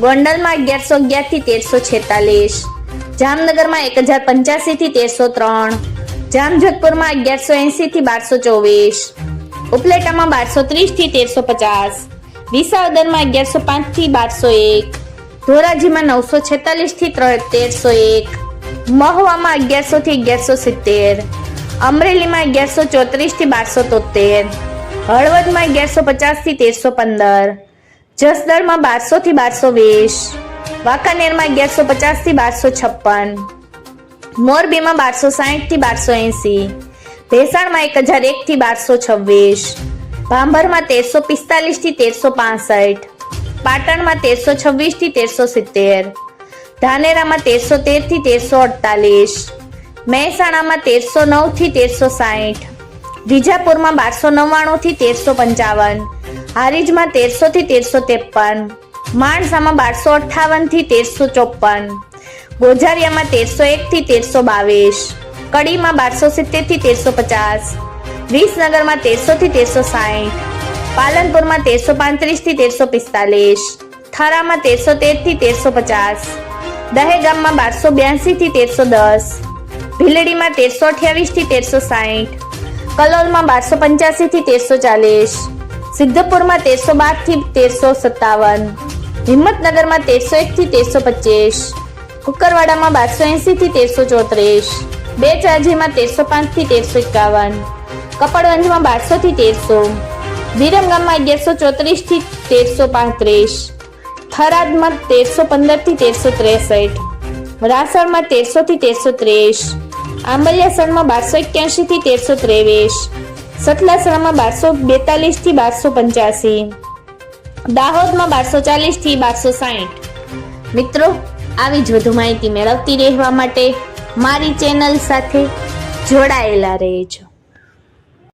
ગોંડલમાં અગિયારસો અગિયારથી તેરસો છેતાલીસ. જામનગરમાં એક હજાર પંચ્યાસી થી તેરસો ત્રણ. જામજોધપુરમાં અગિયારસો એંસીથી બારસો ચોવીસ. ઉપલેટામાં બારસો ત્રીસથી તેરસો પચાસ. વિસાવદરમાં અગિયારસો પાંચથી બારસો એક. ધોરાજીમાં નવસો છેતાલીસથી તેરસો એક. મહુવામાં અગિયારસો થી અગિયારસો સિત્તેર. અમરેલીમાં અગિયારસો ચોત્રીસથી બારસો તોતેર હળવદમાં અગિયારસો પચાસથી તેરસો પંદર. જસદણમાં બારસો થી બારસો વીસ, વાંકાનેરમાં અગિયારસો પચાસથી બારસો છપ્પન, મોરબીમાં બારસો સાહીઠથી બારસો એંસી, ભેસાણમાં એક હજાર એક થી બારસો છવ્વીસ, ભાંભરમાં તેરસો પિસ્તાલીસથી તેરસો પાસઠ, પાટણમાં તેરસો છવ્વીસથી તેરસો સિત્તેર, ધાનેરામાં તેરસો તેરથી તેરસો અડતાલીસ, મહેસાણામાં તેરસો નવથી તેરસો સાહીઠ, વિજાપુરમાં બારસો નવ્વાણું થી તેરસો પંચાવન હારીજમાં તેરસો થી તેરસો ત્રેપન માણસામાં બારસો અઠ્ઠાવનથી તેરસો ચોપન ગોઝારિયામાં તેરસો એક થી તેરસો બાવીસ કડીમાં બારસો સિત્તેરથી તેરસો પચાસ વિસનગરમાં તેરસો થી તેરસો સાહીઠ પાલનપુરમાં તેરસો પાંત્રીસથી તેરસો પિસ્તાલીસ થરામાં તેરસો તેરથી તેરસો પચાસ દહેગામમાં બારસો બ્યાસી થી તેરસો દસ ભીલડીમાં તેરસો અઠ્યાવીસથી તેરસો સાહીઠ કલોલમાં બારસો પંચ્યાસી થી તેરસો ચાલીસ સિદ્ધપુરમાં તેરસો બારથી તેરસો સત્તાવન. હિંમતનગરમાં તેરસો એક થી તેરસો પચીસ. કુકરવાડામાં બારસો એંસી થી તેરસો ચોત્રીસ. બે ચારજીમાં તેરસો પાંચથી તેરસો એકાવન. કપડવંજમાં બારસો થી તેરસો. વિરમગામમાં અગિયારસો ચોત્રીસથી તેરસો પાંત્રીસ. થરાદમાં તેરસો પંદરથી તેરસો ત્રેસઠ. રાસણમાં તેરસો થી તેરસો ત્રીસ. આંબલિયાસણમાં બારસો એક્યાસી થી તેરસો ત્રેવીસ. સતલાસણામાં બારસો બેતાલીસથી બારસો પંચ્યાસી. દાહોદમાં બારસો ચાલીસથી બારસો સાહીઠ. મિત્રો, આવી જ વધુ માહિતી મેળવતી રહેવા માટે મારી ચેનલ સાથે જોડાયેલા રહેજો.